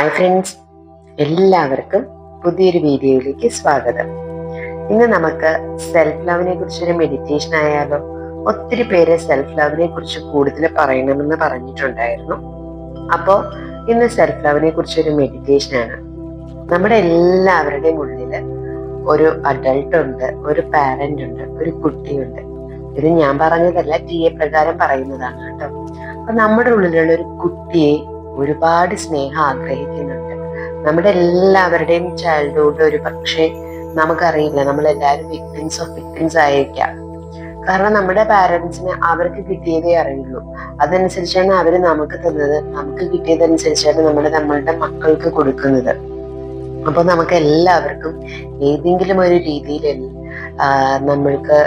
Hi friends എല്ലാവർക്കും പുതിയൊരു വീഡിയോയിലേക്ക് സ്വാഗതം. ഇന്ന് നമുക്ക് സെൽഫ് ലവിനെ കുറിച്ചൊരു മെഡിറ്റേഷൻ ആയാലോ ഒത്തിരി പേര് സെൽഫ് ലവിനെ കുറിച്ച് കൂടുതൽ പറയണമെന്ന് പറഞ്ഞിട്ടുണ്ടായിരുന്നു. അപ്പോൾ ഇന്ന് സെൽഫ് ലവിനെ കുറിച്ചൊരു മെഡിറ്റേഷൻ ആണ്. നമ്മുടെ എല്ലാവരുടെയും ഉള്ളിൽ ഒരു അഡൾട്ട് ഉണ്ട് ഒരു പാരന്റ് ഉണ്ട് ഒരു കുട്ടിയുണ്ട്. ഇത് ഞാൻ പറഞ്ഞതല്ല ടി എ പ്രകാരം പറയുന്നതാണ് കേട്ടോ. അപ്പൊ നമ്മുടെ ഉള്ളിലുള്ള ഒരു കുട്ടിയെ ഒരുപാട് സ്നേഹം ആഗ്രഹിക്കുന്നുണ്ട്. നമ്മുടെ എല്ലാവരുടെയും ചൈൽഡ്ഹുഡ് ഒരു പക്ഷേ നമുക്കറിയില്ല. നമ്മളെല്ലാവരും വിക്ടിംസ് ഓഫ് വിക്ടിംസ് ആയിരിക്കാം. കാരണം നമ്മുടെ പാരൻസിന് അവർക്ക് കിട്ടിയതേ അറിയുള്ളൂ. അതനുസരിച്ചാണ് അവർ നമുക്ക് തന്നത്. നമുക്ക് കിട്ടിയതനുസരിച്ചാണ് നമ്മൾ നമ്മളുടെ മക്കൾക്ക് കൊടുക്കുന്നത്. അപ്പോൾ നമുക്ക് എല്ലാവർക്കും ഏതെങ്കിലും ഒരു രീതിയിൽ നമ്മൾക്ക്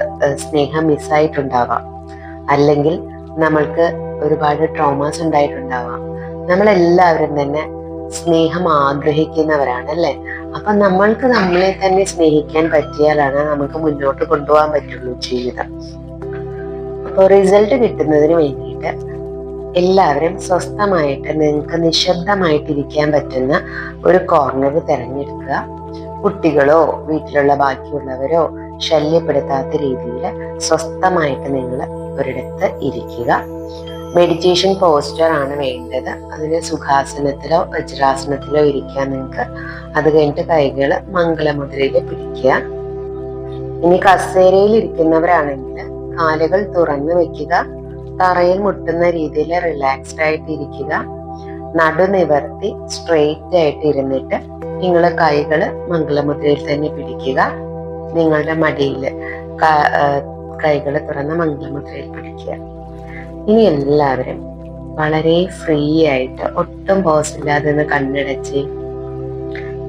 സ്നേഹം മിസ്സായിട്ടുണ്ടാവാം അല്ലെങ്കിൽ നമ്മൾക്ക് ഒരുപാട് ട്രോമാസ് ഉണ്ടായിട്ടുണ്ടാവാം. നമ്മളെല്ലാവരും തന്നെ സ്നേഹം ആഗ്രഹിക്കുന്നവരാണ് അല്ലെ? അപ്പൊ നമ്മൾക്ക് നമ്മളെ തന്നെ സ്നേഹിക്കാൻ പറ്റിയാലാണ് നമുക്ക് മുന്നോട്ട് കൊണ്ടുപോകാൻ പറ്റുള്ളൂ ജീവിതം. അപ്പോൾ റിസൾട്ട് കിട്ടുന്നതിന് വേണ്ടിയിട്ട് എല്ലാവരും സ്വസ്ഥമായിട്ട് നിങ്ങൾക്ക് നിശബ്ദമായിട്ടിരിക്കാൻ പറ്റുന്ന ഒരു കോർണർ തിരഞ്ഞെടുക്കുക. കുട്ടികളോ വീട്ടിലുള്ള ബാക്കിയുള്ളവരോ ശല്യപ്പെടുത്താത്ത രീതിയിൽ സ്വസ്ഥമായിട്ട് നിങ്ങൾ ഒരിടത്ത് ഇരിക്കുക. മെഡിറ്റേഷൻ പോസ്റ്റർ ആണ് വേണ്ടത്. അതിന് സുഖാസനത്തിലോ വജ്രാസനത്തിലോ ഇരിക്കാൻ നിങ്ങൾക്ക് അത് കഴിഞ്ഞിട്ട് കൈകൾ മംഗളമുദ്രയിൽ പിടിക്കുക. ഇനി കസേരയിൽ ഇരിക്കുന്നവരാണെങ്കിൽ കാലുകൾ തുറന്നു വെക്കുക. തറയിൽ മുട്ടുന്ന രീതിയിൽ റിലാക്സ്ഡ് ആയിട്ട് ഇരിക്കുക. നടു നിവർത്തി സ്ട്രെയിറ്റ് ആയിട്ട് ഇരുന്നിട്ട് നിങ്ങൾ കൈകൾ മംഗളമുദ്രയിൽ തന്നെ പിടിക്കുക. നിങ്ങളുടെ മടിയിൽ കൈകൾ തുറന്ന് മംഗളമുദ്രയിൽ പിടിക്കുക. ഇനി എല്ലാവരും വളരെ ഫ്രീ ആയിട്ട് ഒട്ടും പോസ് ഇല്ലാതെ ഒന്ന് കണ്ണടച്ച്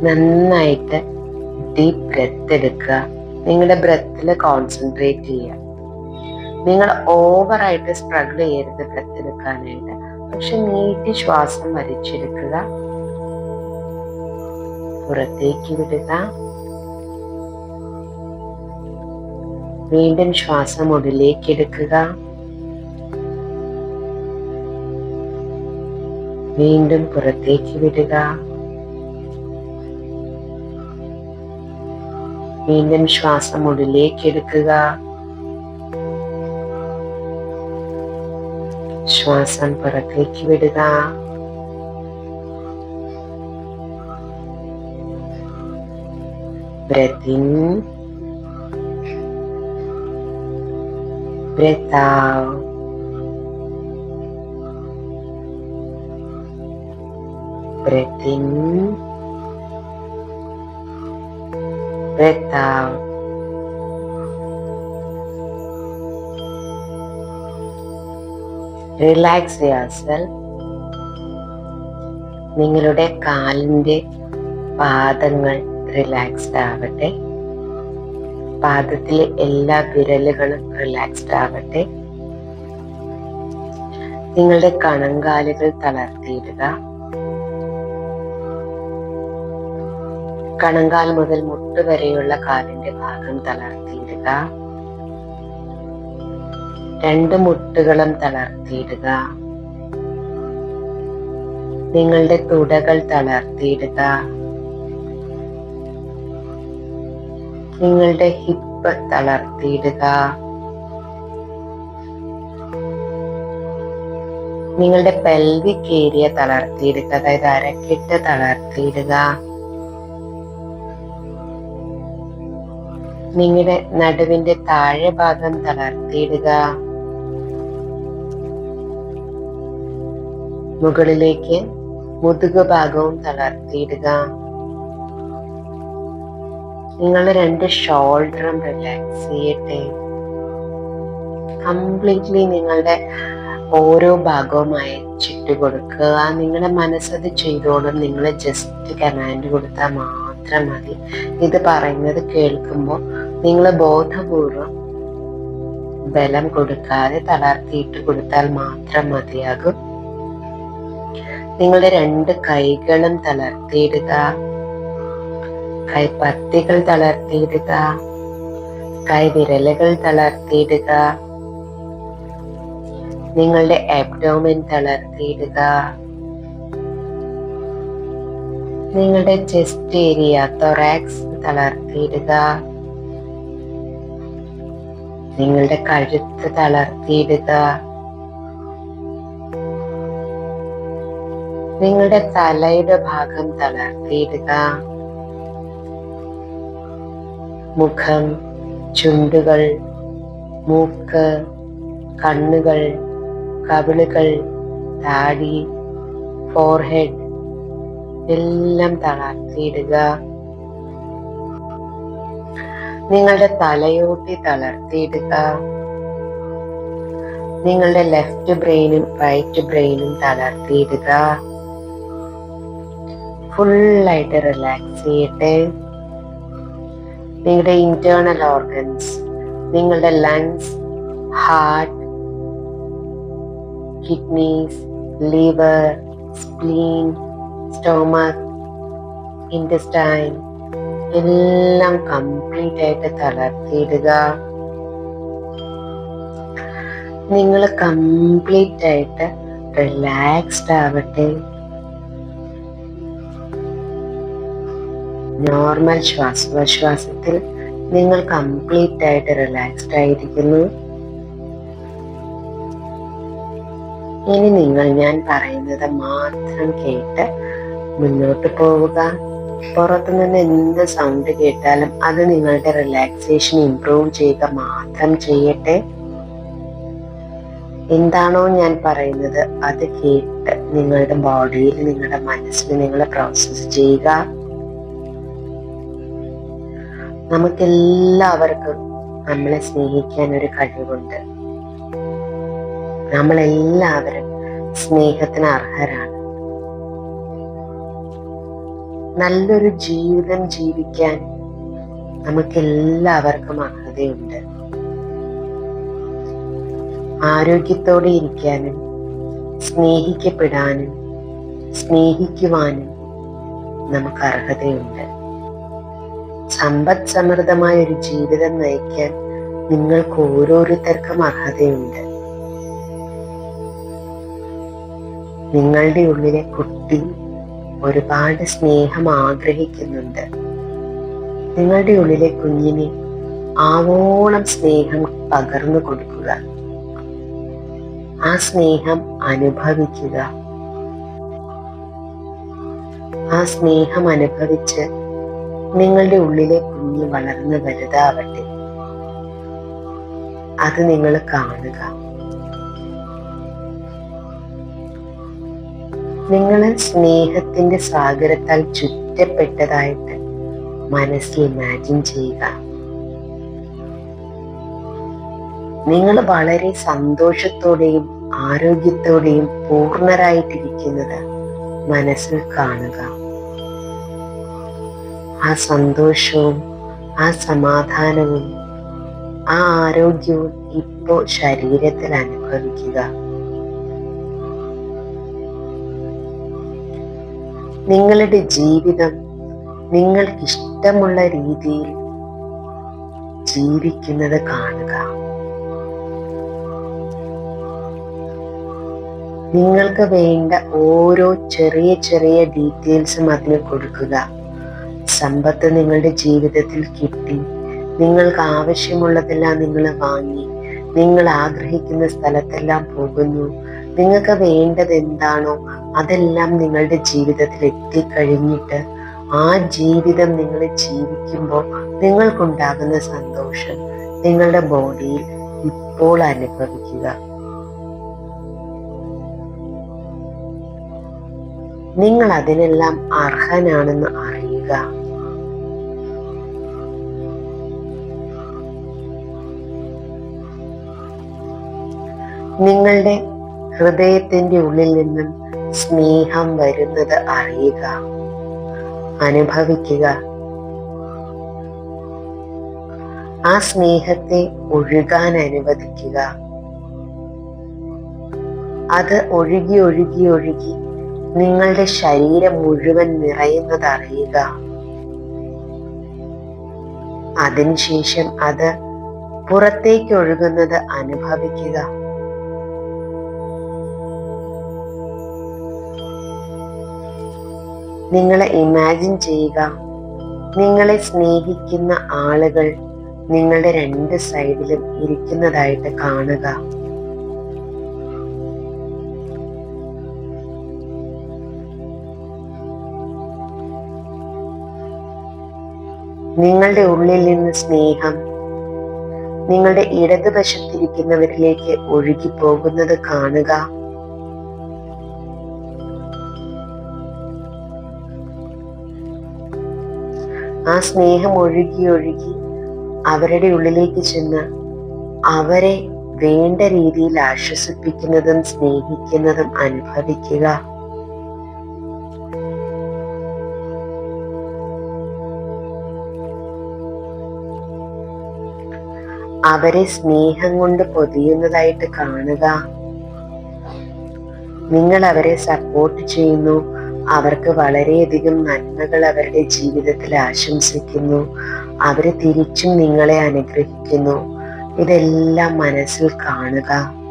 നന്നായിട്ട് ഡീപ്പ് ബ്രെത്ത് എടുക്കുക. നിങ്ങളുടെ ബ്രെത്തിൽ കോൺസെൻട്രേറ്റ് ചെയ്യുക. നിങ്ങൾ ഓവറായിട്ട് സ്ട്രഗിൾ ചെയ്യരുത് ബ്രെത്ത് എടുക്കാനായിട്ട്. പക്ഷെ നീട്ടി ശ്വാസം വലിച്ചെടുക്കുക. പുറത്തേക്ക് വിടുക. വീണ്ടും ശ്വാസം ഉള്ളിലേക്ക് എടുക്കുക. വീണ്ടും പുറത്തേക്ക് വിടുക. വീണ്ടും ശ്വാസം ഉള്ളിലേക്ക് എടുക്കുക. ശ്വാസം പുറത്തേക്ക് വിടുക. breath in breath out breath in breath out relax yourself. നിങ്ങളുടെ കാലിന്റെ പാദങ്ങൾ റിലാക്സ്ഡ് ആവട്ടെ. പാദത്തിലെ എല്ലാ വിരലുകളും റിലാക്സ്ഡ് ആവട്ടെ. നിങ്ങളുടെ കണങ്കാലുകൾ തളർത്തിയിടുക. കണങ്കാൽ മുതൽ മുട്ട് വരെയുള്ള കാലിന്റെ ഭാഗം തളർത്തിയിടുക. രണ്ട് മുട്ടുകളും തളർത്തിയിടുക. നിങ്ങളുടെ തുടകൾ തളർത്തിയിടുക. നിങ്ങളുടെ ഹിപ്പ് തളർത്തിയിടുക. നിങ്ങളുടെ പെൽവിക് ഏരിയ തളർത്തിയിടുക അതായത് അരക്കെട്ട് തളർത്തിയിടുക. നിങ്ങളുടെ നടുവിന്റെ താഴെ ഭാഗം തളർത്തിയിടുക. മുകളിലേക്ക് മുതുകു ഭാഗവും തളർത്തിയിടുക. നിങ്ങൾ രണ്ട് ഷോൾഡറും റിലാക്സ് ചെയ്യട്ടെ. കംപ്ലീറ്റ്ലി നിങ്ങളുടെ ഓരോ ഭാഗവും അയച്ചിട്ട് കൊടുക്കുക. നിങ്ങളുടെ മനസ്സത് ചെയ്തോളും. നിങ്ങൾ ജസ്റ്റ് കമാൻഡ് കൊടുത്താൽ മാത്രം മതി. ഇത് പറയുന്നത് കേൾക്കുമ്പോൾ നിങ്ങൾ ബോധപൂർവം ബലം കൊടുക്കാതെ തളർത്തിയിട്ട് കൊടുത്താൽ മാത്രം മതിയാകും. നിങ്ങളുടെ രണ്ട് കൈകളും തളർത്തിയിടുക. കൈപ്പത്തികൾ തളർത്തിയിടുക. കൈവിരലുകൾ തളർത്തിയിടുക. നിങ്ങളുടെ എബ്ഡോമിൻ തളർത്തിയിടുക. നിങ്ങളുടെ ചെസ്റ്റ് ഏരിയ തൊറാക്സ് തളർത്തിയിടുക. നിങ്ങളുടെ കഴുത്ത് തളർത്തിയിടുക. നിങ്ങളുടെ തലയുടെ ഭാഗം തളർത്തിയിടുക. മുഖം ചുണ്ടുകൾ മൂക്ക് കണ്ണുകൾ കവിളുകൾ താടി ഫോർഹെഡ് എല്ലാം തളർത്തിയിടുക. നിങ്ങളുടെ തലയോട്ടി തളർത്തിയിടുക. നിങ്ങളുടെ ലെഫ്റ്റ് ബ്രെയിനും റൈറ്റ് ബ്രെയിനും തളർത്തിയിടുക. ഫുള്ളായിട്ട് റിലാക്സ് ചെയ്യട്ടെ. നിങ്ങളുടെ ഇന്റേണൽ ഓർഗൻസ് നിങ്ങളുടെ lungs heart kidneys liver spleen stomach intestine എല്ലാം കംപ്ലീറ്റ് ആയിട്ട് തളർത്തിയിടുക. നിങ്ങൾ കംപ്ലീറ്റ് ആയിട്ട് റിലാക്സ്ഡ് ആവട്ടെ. നോർമൽ ശ്വാസോച്ഛ്വാസത്തിൽ നിങ്ങൾ കംപ്ലീറ്റ് ആയിട്ട് റിലാക്സ്ഡ് ആയിരിക്കുന്നു. ഇനി നിങ്ങൾ ഞാൻ പറയുന്നത് മാത്രം കേട്ട് മുന്നോട്ട് പോവുക. പുറത്തു നിന്ന് എന്ത് സൗണ്ട് കേട്ടാലും അത് നിങ്ങളുടെ റിലാക്സേഷൻ ഇംപ്രൂവ് ചെയ്യുക മാത്രം ചെയ്യട്ടെ. എന്താണോ ഞാൻ പറയുന്നത് അത് കേട്ട് നിങ്ങളുടെ ബോഡിയിൽ നിങ്ങളുടെ മനസ്സിൽ നിങ്ങൾ പ്രോസസ് ചെയ്യുക. നമുക്കെല്ലാവർക്കും നമ്മളെ സ്നേഹിക്കാൻ ഒരു കഴിവുണ്ട്. നമ്മളെല്ലാവരും സ്നേഹത്തിന് അർഹരാണ്. നല്ലൊരു ജീവിതം ജീവിക്കാൻ നമുക്കെല്ലാവർക്കും അർഹതയുണ്ട് ആരോഗ്യത്തോടെ ഇരിക്കാനും സ്നേഹിക്കപ്പെടാനും സ്നേഹിക്കുവാനും നമുക്ക് അർഹതയുണ്ട് സമ്പദ് സമൃദ്ധമായ ഒരു ജീവിതം നയിക്കാൻ നിങ്ങൾക്ക് ഓരോരുത്തർക്കും അർഹതയുണ്ട്. നിങ്ങളുടെ ഉള്ളിലെ കുട്ടി ഒരുപാട് സ്നേഹം ആഗ്രഹിക്കുന്നുണ്ട്. നിങ്ങളുടെ ഉള്ളിലെ കുഞ്ഞിന് ആവോളം സ്നേഹം പകർന്നു കൊടുക്കുക. ആ സ്നേഹം അനുഭവിക്കുക. ആ സ്നേഹം അനുഭവിച്ച് നിങ്ങളുടെ ഉള്ളിലെ കുഞ്ഞ് വളർന്ന് വലുതാവട്ടെ. അത് നിങ്ങൾ കാണുക. നിങ്ങൾ സ്നേഹത്തിന്റെ സാഗരത്താൽ ചുറ്റപ്പെട്ടതായിട്ട് മനസ്സിൽ ഇമാജിൻ ചെയ്യുക. നിങ്ങൾ വളരെ സന്തോഷത്തോടെയും ആരോഗ്യത്തോടെയും പൂർണരായിട്ടിരിക്കുന്നത് മനസ്സിൽ കാണുക. ആ സന്തോഷവും ആ സമാധാനവും ആ ആരോഗ്യവും ഇപ്പോൾ ശരീരത്തിൽ അനുഭവിക്കുക. നിങ്ങളുടെ ജീവിതം നിങ്ങൾക്ക് ഇഷ്ടമുള്ള രീതിയിൽ ജീവിക്കുന്നത് കാണുക. നിങ്ങൾക്ക് വേണ്ട ഓരോ ചെറിയ ചെറിയ ഡീറ്റെയിൽസും അതിന് കൊടുക്കുക. സമ്പത്ത് നിങ്ങളുടെ ജീവിതത്തിൽ കിട്ടി. നിങ്ങൾക്ക് ആവശ്യമുള്ളതെല്ലാം നിങ്ങൾ വാങ്ങി. നിങ്ങൾ ആഗ്രഹിക്കുന്ന സ്ഥലത്തെല്ലാം പോകുന്നു. നിങ്ങൾക്ക് വേണ്ടത് എന്താണോ അതെല്ലാം നിങ്ങളുടെ ജീവിതത്തിൽ എത്തിക്കഴിഞ്ഞിട്ട് ആ ജീവിതം നിങ്ങൾ ജീവിക്കുമ്പോൾ നിങ്ങൾക്കുണ്ടാകുന്ന സന്തോഷം നിങ്ങളുടെ ബോഡിയിൽ ഇപ്പോൾ അനുഭവിക്കുക. നിങ്ങൾ അതിനെല്ലാം അർഹനാണെന്ന് അറിയുക. നിങ്ങളുടെ ഹൃദയത്തിന്റെ ഉള്ളിൽ നിന്നും സ്നേഹം വരുന്നത് അറിയുക അനുഭവിക്കുക. ആ സ്നേഹത്തെ ഒഴുകാൻ അനുവദിക്കുക. അത് ഒഴുകി ഒഴുകി ഒഴുകി നിങ്ങളുടെ ശരീരം മുഴുവൻ നിറയുന്നത് അറിയുക. അതിനുശേഷം അത് പുറത്തേക്ക് ഒഴുകുന്നത് അനുഭവിക്കുക. നിങ്ങളെ ഇമാജിൻ ചെയ്യുക. നിങ്ങളെ സ്നേഹിക്കുന്ന ആളുകൾ നിങ്ങളുടെ രണ്ട് സൈഡിലും ഇരിക്കുന്നതായിട്ട് കാണുക. നിങ്ങളുടെ ഉള്ളിൽ നിന്ന് സ്നേഹം നിങ്ങളുടെ ഇടതുവശത്തിരിക്കുന്നവരിലേക്ക് ഒഴുകി പോകുന്നത് കാണുക. ആ സ്നേഹം ഒഴുകി ഒഴുകി അവരുടെ ഉള്ളിലേക്ക് ചെന്ന് അവരെ വേണ്ട രീതിയിൽ ആശ്വസിപ്പിക്കുന്നതും സ്നേഹിക്കുന്നതും അനുഭവിക്കുക. അവരെ സ്നേഹം കൊണ്ട് പൊതിയുന്നതായിട്ട് കാണുക. നിങ്ങൾ അവരെ സപ്പോർട്ട് ചെയ്യുന്നു. അവർക്ക് വളരെയധികം നന്മകൾ അവരുടെ ജീവിതത്തിൽ ആശംസിക്കുന്നു. അവർ തിരിച്ചും നിങ്ങളെ അനുഗ്രഹിക്കുന്നു. ഇതെല്ലാം മനസ്സിൽ കാണുക.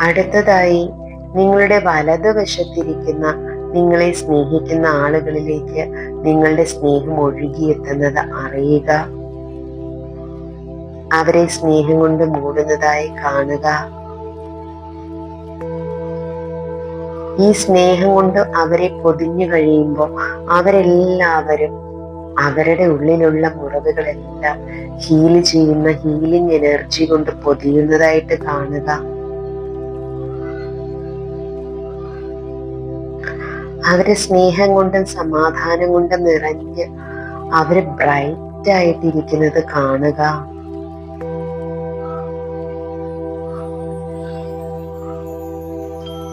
അടുത്തതായി നിങ്ങളുടെ വലതുവശത്തിരിക്കുന്ന നിങ്ങളെ സ്നേഹിക്കുന്ന ആളുകളിലേക്ക് നിങ്ങളുടെ സ്നേഹം ഒഴുകിയെത്തുന്നത് അറിയുക. അവരെ സ്നേഹം കൊണ്ട് മൂടുന്നതായി കാണുക. ഈ സ്നേഹം കൊണ്ട് അവരെ പൊതിഞ്ഞു കഴിയുമ്പോൾ അവരെല്ലാവരും അവരുടെ ഉള്ളിലുള്ള മുറിവുകളെല്ലാം ഹീൽ ചെയ്യുന്ന ഹീലിംഗ് എനർജി കൊണ്ട് പൊതിയുന്നതായിട്ട് കാണുക. അവർ സ്നേഹം കൊണ്ടും സമാധാനം കൊണ്ടും നിറഞ്ഞ് അവർ ബ്രൈറ്റ് ആയിട്ടിരിക്കുന്നത് കാണുക.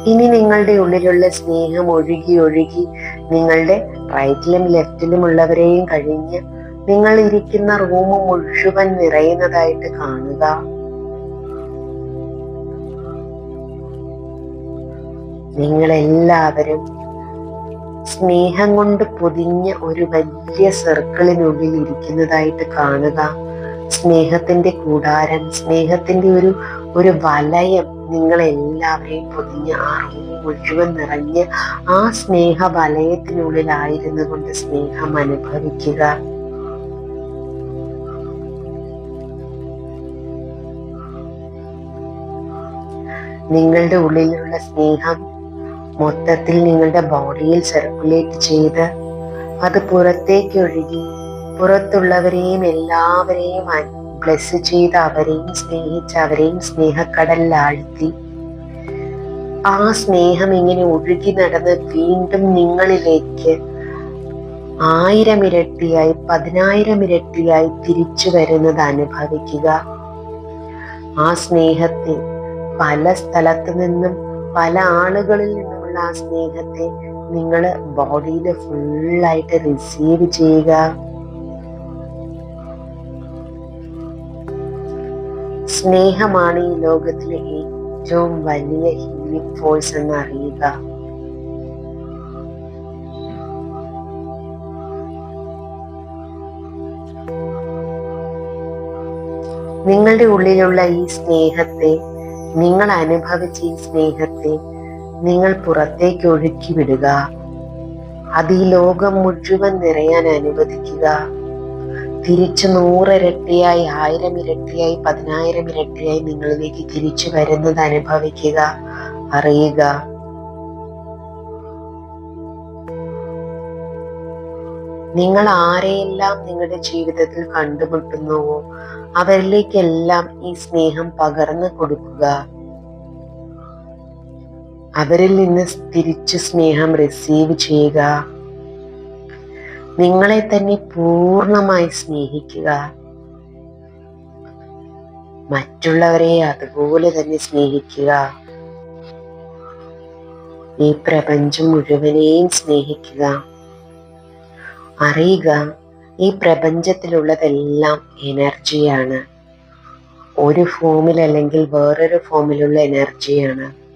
ഇനി നിങ്ങളുടെ ഉള്ളിലുള്ള സ്നേഹം ഒഴുകി ഒഴുകി നിങ്ങളുടെ റൈറ്റിലും ലെഫ്റ്റിലും ഉള്ളവരെയും കഴിഞ്ഞ് നിങ്ങൾ ഇരിക്കുന്ന റൂം മുഴുവൻ നിറയുന്നതായിട്ട് കാണുക. നിങ്ങളെല്ലാവരും സ്നേഹം കൊണ്ട് പൊതിഞ്ഞ ഒരു വലിയ സർക്കിളിനുള്ളിൽ ഇരിക്കുന്നതായിട്ട് കാണുക. സ്നേഹത്തിന്റെ കൂടാരം സ്നേഹത്തിന്റെ ഒരു ഒരു വലയം നിങ്ങളെല്ലാവരെയും പൊതിഞ്ഞ് ആ റൂം മുഴുവൻ നിറഞ്ഞ് ആ സ്നേഹ വലയത്തിനുള്ളിലായിരുന്നു കൊണ്ട് സ്നേഹം അനുഭവിക്കുക. നിങ്ങളുടെ ഉള്ളിലുള്ള സ്നേഹം മൊത്തത്തിൽ നിങ്ങളുടെ ബോഡിയിൽ സർക്കുലേറ്റ് ചെയ്ത് അത് പുറത്തേക്ക് ഒഴുകി പുറത്തുള്ളവരെയും എല്ലാവരെയും ബ്ലെസ് ചെയ്ത് അവരെയും സ്നേഹിച്ച് അവരെയും സ്നേഹക്കടലിലാഴ്ത്തി. ആ സ്നേഹം ഇങ്ങനെ ഒഴുകി നടന്ന് വീണ്ടും നിങ്ങളിലേക്ക് ആയിരം ഇരട്ടിയായി പതിനായിരം ഇരട്ടിയായി തിരിച്ചു വരുന്നത് അനുഭവിക്കുക. ആ സ്നേഹത്തെ പല സ്ഥലത്തു നിന്നും പല ആളുകളിൽ നിന്നും ആ സ്നേഹത്തെ നിങ്ങൾ ബോഡിയിൽ ഫുള്ളായിട്ട് റിസീവ് ചെയ്യുക. സ്നേഹമാണ് ഈ ലോകത്തിലെ ഏറ്റവും വലിയ ഹീലിംഗ് ഫോഴ്സ് എന്ന് അറിയുക. നിങ്ങളുടെ ഉള്ളിലുള്ള ഈ സ്നേഹത്തെ നിങ്ങൾ അനുഭവിച്ച ഈ സ്നേഹത്തെ നിങ്ങൾ പുറത്തേക്ക് ഒഴുക്കി വിടുക അത് ഈ ലോകം മുഴുവൻ നിറയാൻ അനുവദിക്കുക. തിരിച്ചു നൂറിരട്ടിയായി ആയിരം ഇരട്ടിയായി പതിനായിരം ഇരട്ടിയായി നിങ്ങളിലേക്ക് തിരിച്ചു വരുന്നത് അനുഭവിക്കുക അറിയുക. നിങ്ങൾ ആരെയെല്ലാം നിങ്ങളുടെ ജീവിതത്തിൽ കണ്ടുമുട്ടുന്നുവോ അവരിലേക്കെല്ലാം ഈ സ്നേഹം പകർന്നു കൊടുക്കുക. അവരിൽ നിന്ന് തിരിച്ചു സ്നേഹം റിസീവ് ചെയ്യുക. നിങ്ങളെ തന്നെ പൂർണമായി സ്നേഹിക്കുക. മറ്റുള്ളവരെ അതുപോലെ തന്നെ സ്നേഹിക്കുക. ഈ പ്രപഞ്ചം മുഴുവനെയും സ്നേഹിക്കുക. അറിയുക ഈ പ്രപഞ്ചത്തിലുള്ളതെല്ലാം എനർജിയാണ് ഒരു ഫോമിൽ അല്ലെങ്കിൽ വേറൊരു ഫോമിലുള്ള എനർജിയാണ്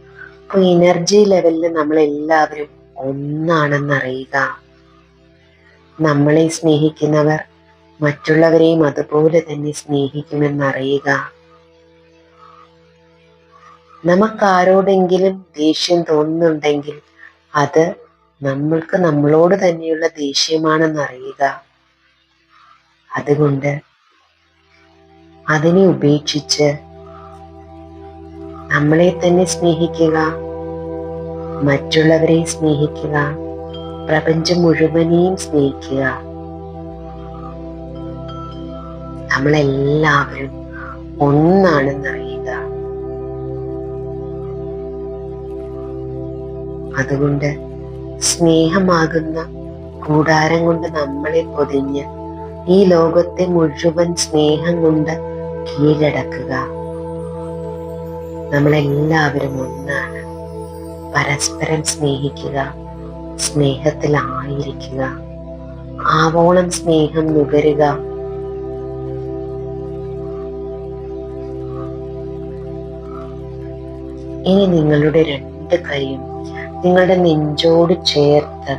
അപ്പൊ എനർജി ലെവലിൽ നമ്മൾ എല്ലാവരും ഒന്നാണെന്നറിയുക. നമ്മളെ സ്നേഹിക്കുന്നവർ മറ്റുള്ളവരെയും അതുപോലെ തന്നെ സ്നേഹിക്കുമെന്നറിയുക. നമുക്കാരോടെങ്കിലും ദേഷ്യം തോന്നുന്നുണ്ടെങ്കിൽ അത് നമ്മൾക്ക് നമ്മളോട് തന്നെയുള്ള ദേഷ്യമാണെന്നറിയുക. അതുകൊണ്ട് അതിനെ ഉപേക്ഷിച്ച് നമ്മളെ തന്നെ സ്നേഹിക്കുക മറ്റുള്ളവരെ സ്നേഹിക്കുക പ്രപഞ്ചം മുഴുവനെയും സ്നേഹിക്കുക. നമ്മളെല്ലാവരും ഒന്നാണെന്നറിയുക. അതുകൊണ്ട് സ്നേഹമാകുന്ന കൂടാരം കൊണ്ട് നമ്മളെ പൊതിഞ്ഞ് ഈ ലോകത്തെ മുഴുവൻ സ്നേഹം കൊണ്ട് കീഴടക്കുക. നമ്മളെല്ലാവരും ഒന്നാണ് പരസ്പരം സ്നേഹിക്കുക സ്നേഹത്തിലായിരിക്കുക. ആവോളം സ്നേഹം നുകരുക. ഇനി നിങ്ങളുടെ രണ്ട് കൈയും നിങ്ങളുടെ നെഞ്ചോട് ചേർത്ത്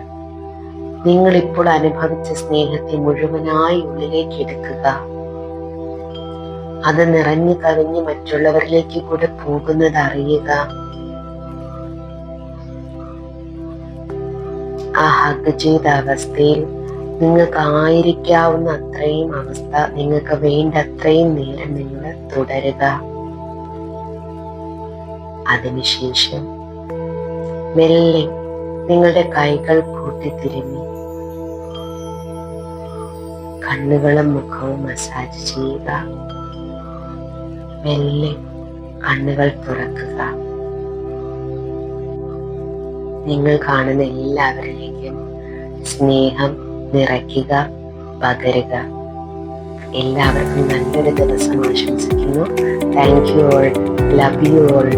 നിങ്ങളിപ്പോൾ അനുഭവിച്ച സ്നേഹത്തെ മുഴുവനായി ഉള്ളിലേക്ക് എടുക്കുക. അത് നിറഞ്ഞു കവിഞ്ഞ് മറ്റുള്ളവരിലേക്ക് കൂടെ പോകുന്നത് അറിയുക. ആ ഹഗ് ചെയ്ത അവസ്ഥയിൽ നിങ്ങൾക്ക് ആയിരിക്കാവുന്ന അത്രയും അവസ്ഥ നിങ്ങൾക്ക് വേണ്ട അത്രയും നേരം നിങ്ങൾ തുടരുക. അതിനുശേഷം മെല്ലെ നിങ്ങളുടെ കൈകൾ കൂട്ടിത്തിരുമ്മി കണ്ണുകളും മുഖവും മസാജ് ചെയ്യുക. മെല്ലെ കണ്ണുകൾ തുറക്കുക. നിങ്ങൾ കാണുന്ന എല്ലാവരിലേക്കും സ്നേഹം നിറയ്ക്കുക പകരുക. എല്ലാവർക്കും നല്ലൊരു ദിവസം ആശംസിക്കുന്നു. Thank you all love you all